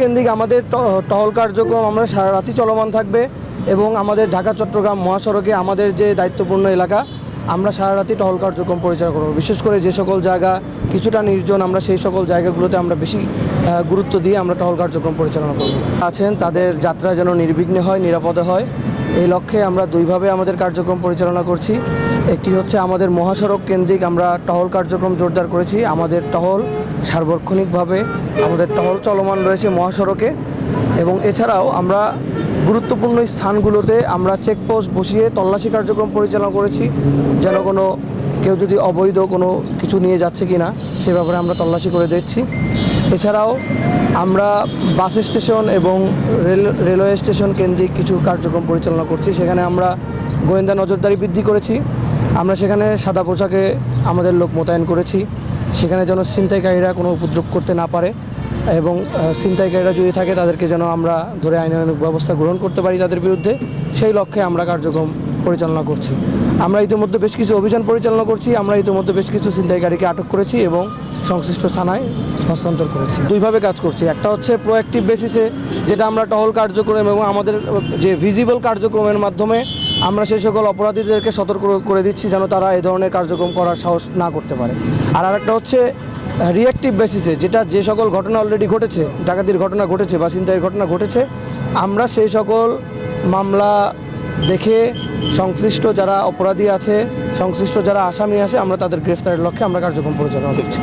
কেন্দ্রিক আমাদের টহল কার্যক্রম আমরা সারা রাতি চলমান থাকবে এবং আমাদের ঢাকা, চট্টগ্রাম মহাসড়কে আমাদের যে দায়িত্বপূর্ণ এলাকা, আমরা সারা রাতি টহল কার্যক্রম পরিচালনা করব। বিশেষ করে যে সকল জায়গা কিছুটা নির্জন, আমরা সেই সকল জায়গাগুলোতে আমরা বেশি গুরুত্ব দিয়ে আমরা টহল কার্যক্রম পরিচালনা করব। আছেন, তাদের যাত্রা যেন নির্বিঘ্নে হয়, নিরাপদে হয়। এই লক্ষ্যে আমরা দুইভাবে আমাদের কার্যক্রম পরিচালনা করছি। একটি হচ্ছে আমাদের মহাসড়ক কেন্দ্রিক আমরা টহল কার্যক্রম জোরদার করেছি। আমাদের টহল সার্বক্ষণিকভাবে আমাদের টহল চলমান রয়েছে মহাসড়কে এবং এছাড়াও আমরা গুরুত্বপূর্ণ স্থানগুলোতে আমরা চেকপোস্ট বসিয়ে তল্লাশি কার্যক্রম পরিচালনা করেছি। যেন কোনো কেউ যদি অবৈধ কোনো কিছু নিয়ে যাচ্ছে কি না সে ব্যাপারে আমরা তল্লাশি করে দিচ্ছি এছাড়াও আমরা বাস স্টেশন এবং রেল, রেলওয়ে স্টেশন কেন্দ্রিক কিছু কার্যক্রম পরিচালনা করছি। সেখানে আমরা গোয়েন্দা নজরদারি বৃদ্ধি করেছি। আমরা সেখানে সাদা পোশাকে আমাদের লোক মোতায়েন করেছি। সেখানে যেন ছিনতাইকারীরা কোনো উপদ্রব করতে না পারে এবং ছিনতাইকারীরা যদি থাকে তাদেরকে যেন আমরা ধরে আইনানুগ ব্যবস্থা গ্রহণ করতে পারি তাদের বিরুদ্ধে, সেই লক্ষ্যে আমরা কার্যক্রম পরিচালনা করছি। আমরা ইতিমধ্যে বেশ কিছু অভিযান পরিচালনা করছি। আমরা ইতিমধ্যে বেশ কিছু ছিনতাইকারীকে আটক করেছি এবং সংশ্লিষ্ট থানায় হস্তান্তর করেছি। দুইভাবে কাজ করছি। একটা হচ্ছে প্রোঅ্যাক্টিভ বেসিসে যেটা আমরা টহল কার্যক্রম এবং আমাদের যে ভিজিবল কার্যক্রমের মাধ্যমে আমরা সেই সকল অপরাধীদেরকে সতর্ক করে দিচ্ছি যেন তারা এই ধরনের কার্যক্রম করার সাহস না করতে পারে। আর আরেকটা হচ্ছে রিয়াক্টিভ বেসিসে যেটা যে সকল ঘটনা অলরেডি ঘটেছে ডাকাতির ঘটনা ঘটেছে বা ছিনতাইয়ের ঘটনা ঘটেছে আমরা সেই সকল মামলা দেখে সংশ্লিষ্ট যারা অপরাধী আছে সংশ্লিষ্ট যারা আসামি আছে আমরা তাদের গ্রেফতারের লক্ষ্যে আমরা কার্যক্রম পরিচালনা করছি।